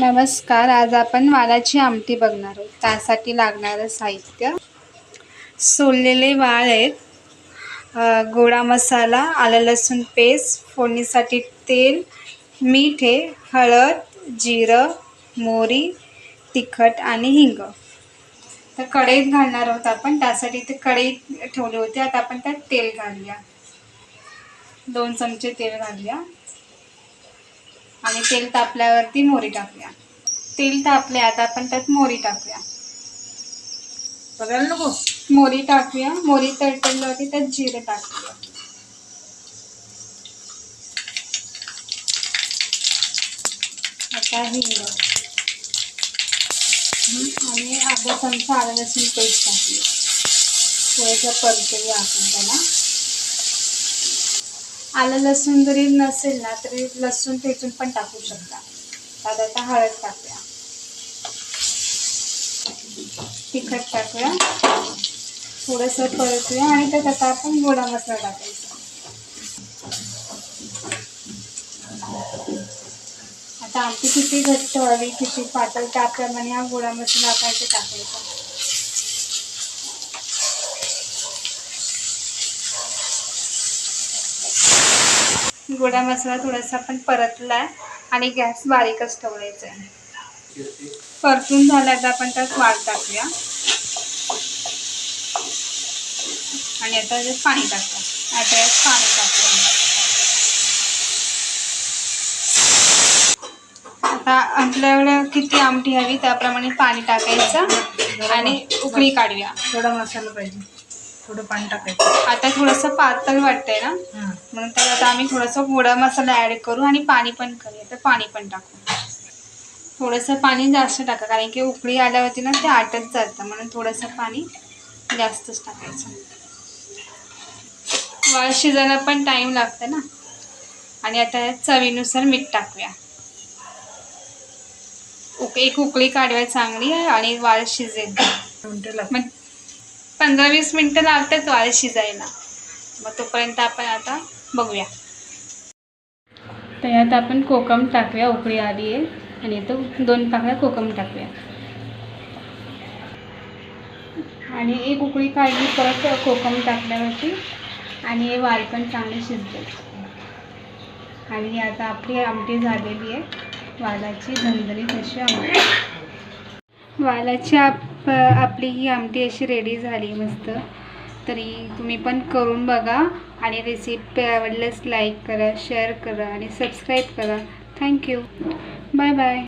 नमस्कार आज आपण वालाची आमटी बघणार आहोत. त्यासाठी लागणारं साहित्य. सोललेले वाळ आहेत. गोडा मसाला आलं लसूण पेस्ट फोडणीसाठी तेल मीठ आहे हळद जिरं मोहरी तिखट आणि हिंग. तर कढईत घालणार आहोत आपण. त्यासाठी ते कढईत ठेवले होते. आता आपण त्यात तेल घालूया. दोन चमचे तेल घालूया. आणि तेल तापल्यावरती मोहरी टाकूया. तेल तापले आता आपण त्यात मोहरी टाकूया. बघायला नको? मोहरी टाकूया. मोहरी तडतडल्यावरती त्यात जिरं टाकूया. आता हिंग. आणि अर्धा चमचा आलं लसूण पेस्ट टाकली थोडंसं परतूया आपण त्याला. आलं लसूण जरी नसेल ना तरी लसूण ठेचून पण टाकू शकता. त्यात आता हळद टाकूया. तिखट टाकूया. थोडंसं परतूया आणि त्यात आता आपण गोडा मसाला टाकायचा. आता आमची किती घट्ट हवी किती पातळ त्याप्रमाणे हा गोडा मसाला आपण टाकायचा. गोडा मसाला थोडासा आपण परतला आणि गॅस बारीकच ठेवायचा आहे. परतून झाला तर आपण त्यात वाढ टाकूया. आणि आता त्याच्यात पाणी टाकूया. आता यात पाणी टाकूया. आता आपल्याकडे किती आमटी हवी त्याप्रमाणे पाणी टाकायचं आणि उकळी काढूया. थोडा मसाला पाहिजे. थोडं पाणी टाकायचं. आता थोडंसं पातळ वाटतंय ना? हां. म्हणून त्याला आता आम्ही थोडंसं गोडा मसाला ॲड करू आणि पाणी पण करूया. तर पाणी पण टाकू. थोडंसं पाणी जास्त टाका कारण की उकळी आल्यावरती ना ते आटत जातं. म्हणून थोडंसं पाणी जास्तच टाकायचं. वाळ शिजायला पण टाईम लागतं ना. आणि आता चवीनुसार मीठ टाकूया. उक एक उकळी काढूया चांगली आणि वाळ शिजेल. मग पंधरा वीस मिनटं लागतात वाळ शिजायला. मग तोपर्यंत आपण आता बघूया. तर यात आपण कोकम टाकूया उकळी आली आहे. आणि इथं दोन पाकळ्या कोकम टाकूया. आणि एक उकळी काढली परत कोकम टाकल्यावरती. आणि हे वाल पण चांगले शिजले. आणि आता आपली आमटी झालेली आहे. वालाची झणझणीत अशी आमटी. वालाची आप आपली ही आमटी अशी रेडी झाली मस्त. तरी तुम्ही पण करून बघा आणि रेसिपी आवडल्यास लाईक करा शेअर करा आणि सबस्क्राईब करा. Thank you bye bye